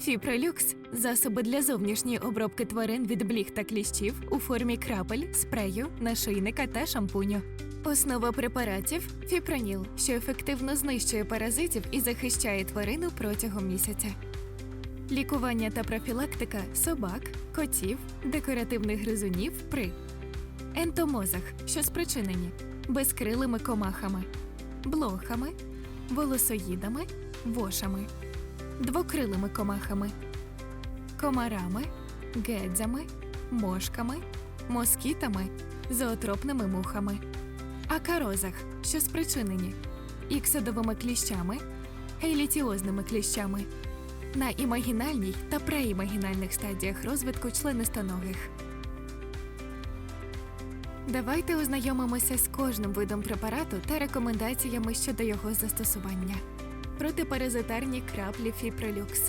Фіпролюкс засоби для зовнішньої обробки тварин від бліг та кліщів у формі крапель, спрею, нашийника та шампуню. Основа препаратів фіпроніл, що ефективно знищує паразитів і захищає тварину протягом місяця. Лікування та профілактика собак, котів, декоративних гризунів при ентомозах, що спричинені безкрилими комахами, блохами, волосоїдами, вошами, двокрилими комахами, комарами, гедзями, мошками, москітами, зоотропними мухами, акарозах, що спричинені іксодовими кліщами, ейлітіозними кліщами на імагінальній та преімагінальних стадіях розвитку членистоногих. Давайте ознайомимося з кожним видом препарату та рекомендаціями щодо його застосування. Протипаразитарні краплі Фіпролюкс.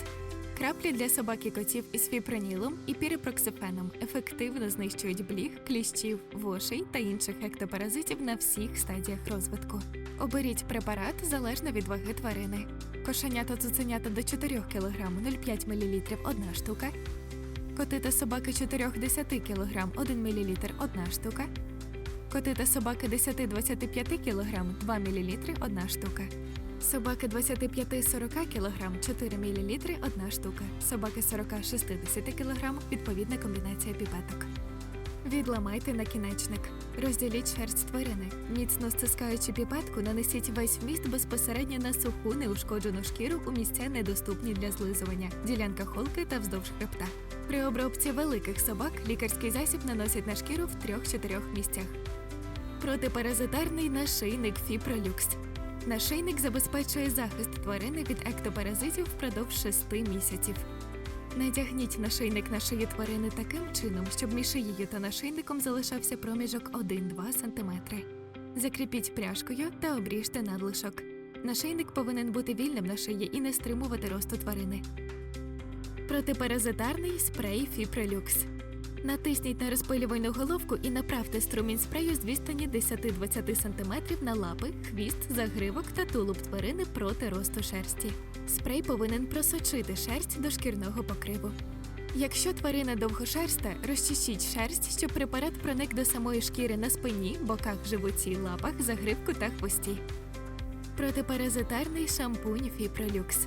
Краплі для собак і котів із фіпронілом і пірепроксифеном ефективно знищують бліг, кліщів, вошей та інших ектопаразитів на всіх стадіях розвитку. Оберіть препарат залежно від ваги тварини. Кошенята цуценята до 4 кг 0,5 мл – 1 штука. Коти та собаки 4-10 кг 1 мл – 1 штука. Коти та собаки 10-25 кг 2 мл – 1 штука. Собаки 25-40 кг 4 мл – 1 штука. Собаки 40-60 кг відповідна комбінація піпеток. Відламайте накінечник. Розділіть шерсть тварини. Міцно стискаючи піпетку, нанесіть весь вміст безпосередньо на суху неушкоджену шкіру у місця недоступні для злизування, ділянка холки та вздовж хребта. При обробці великих собак лікарський засіб наносять на шкіру в 3-4 місцях. Протипаразитарний нашийник Фіпролюкс. Нашийник забезпечує захист тварини від ектопаразитів впродовж 6 місяців. Надягніть нашийник на шиї тварини таким чином, щоб між шиєю та нашийником залишався проміжок 1-2 см. Закріпіть пряжкою та обріжте надлишок. Нашийник повинен бути вільним на шиї і не стримувати росту тварини. Протипаразитарний спрей Фіпролюкс. Натисніть на розпилювальну головку і направте струмінь спрею з відстані 10-20 см на лапи, хвіст, загривок та тулуб тварини проти росту шерсті. Спрей повинен просочити шерсть до шкірного покриву. Якщо тварина довгошерста, розчищіть шерсть, щоб препарат проник до самої шкіри на спині, боках животі, лапах, загривку та хвості. Протипаразитарний шампунь Фіпролюкс.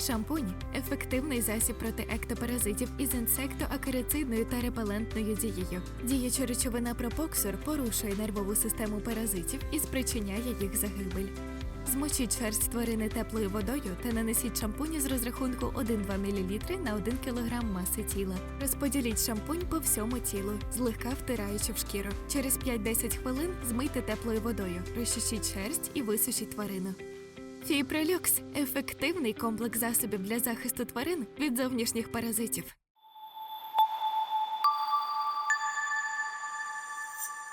Шампунь ефективний засіб проти ектопаразитів із інсектоакарицидною та репелентною дією. Діюча речовина пропоксор порушує нервову систему паразитів і спричиняє їх загибель. Змочіть шерсть тварини теплою водою та нанесіть шампунь з розрахунку 1-2 мл на 1 кг маси тіла. Розподіліть шампунь по всьому тілу, злегка втираючи в шкіру. Через 5-10 хвилин змийте теплою водою, розчищіть шерсть і висушіть тварину. Фіпролюкс ефективний комплекс засобів для захисту тварин від зовнішніх паразитів.